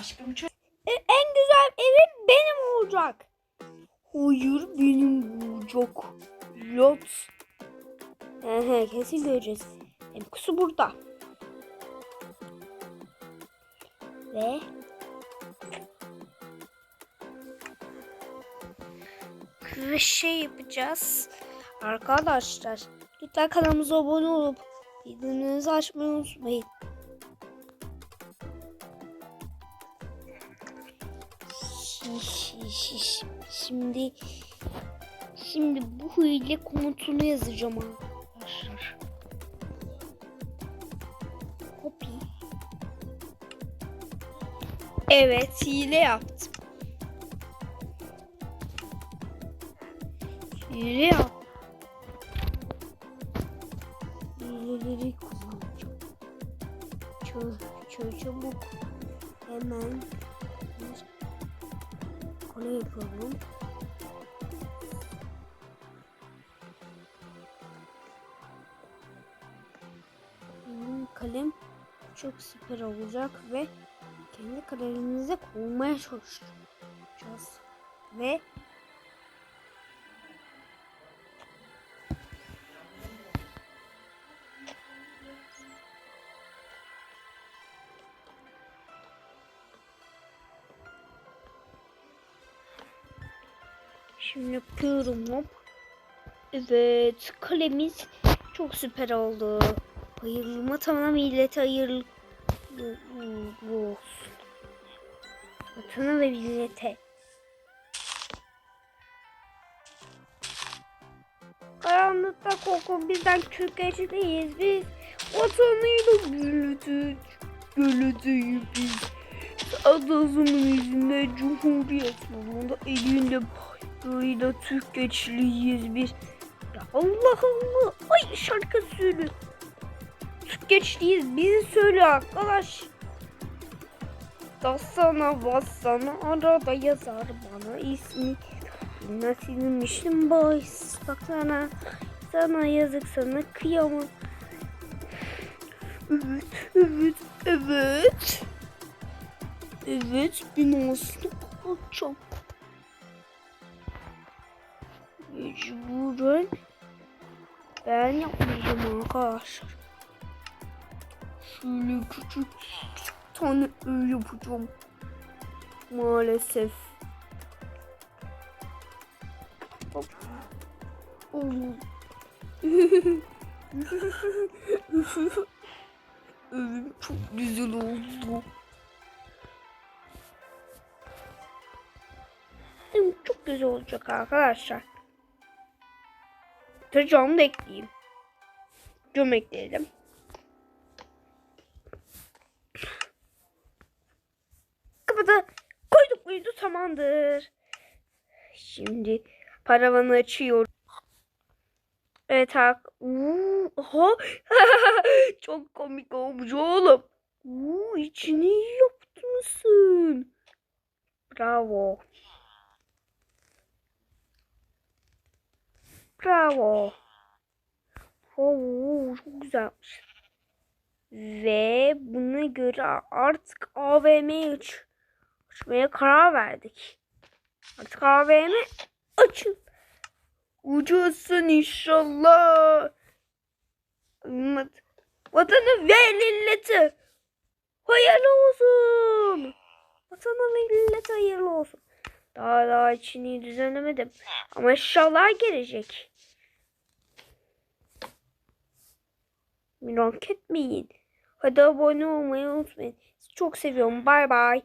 Aşkım çok... E, en güzel evim benim olacak. Hayır benim olacak. Lot. He kesin göreceğiz. Hem kusu burada. Ve bir şey yapacağız. Arkadaşlar lütfen kanalımıza abone olup bildirimlerinizi açmayı unutmayın. Şimdi şimdi bu hile komutunu yazacağım arkadaşlar. Copy. Evet hile yaptım. Hile yap. Hileleri kullanacağım. Çö. Hemen kale yapalım. Benim kalem çok süper olacak ve kendi kalemimize koymaya çalışacağız. Ve Şimdi yapıyorum hop. Evet kalemiz çok süper oldu. Hayırlı tamam millete hayırlı olsun. Vatana ve millete. Karanlıkta korkun bizden Türkiye'cideyiz biz. Vatanıyla milleti göleceğiz biz. Adasının izinde Cumhuriyet yolunda elinde bayrağıyla Türk geçliyiz biz. Ya Allah Allah. Ay şarkı söyle. Türk geçliyiz bizi söyle arkadaş. Dasana bassana arada yazar bana ismi. Nasılmışım boys baksana. Sana yazık sana kıyamam. Evet, evet, evet. Evet, binasını kapatacağım. Mecburen ben yapmayacağım arkadaşlar. Şöyle küçük küçük tane ev yapacağım. Maalesef. Hop. Evim çok güzel oldu. Evim çok güzel olacak arkadaşlar. Tırcağımı da ekleyeyim. Cam ekleyelim. Kapıda koyduk muydu tamamdır. Şimdi paravanı açıyorum. Evet. Uuu, Oha. Çok komik olmuş oğlum. Uuu, içini iyi yapmışsın. Bravo. Bravo. Oo, çok güzelmiş. Ve buna göre artık AVM'yi aç açmaya karar verdik. Artık AVM açın. Ucuzsun inşallah. Vatanı ve milleti. Hayırlı olsun. Vatanı ve milleti hayırlı olsun. Daha daha içini düzenlemedim. Ama inşallah gelecek. Merak etmeyin. Hadi abone olmayı unutmayın. Sizi çok seviyorum. Bay bay.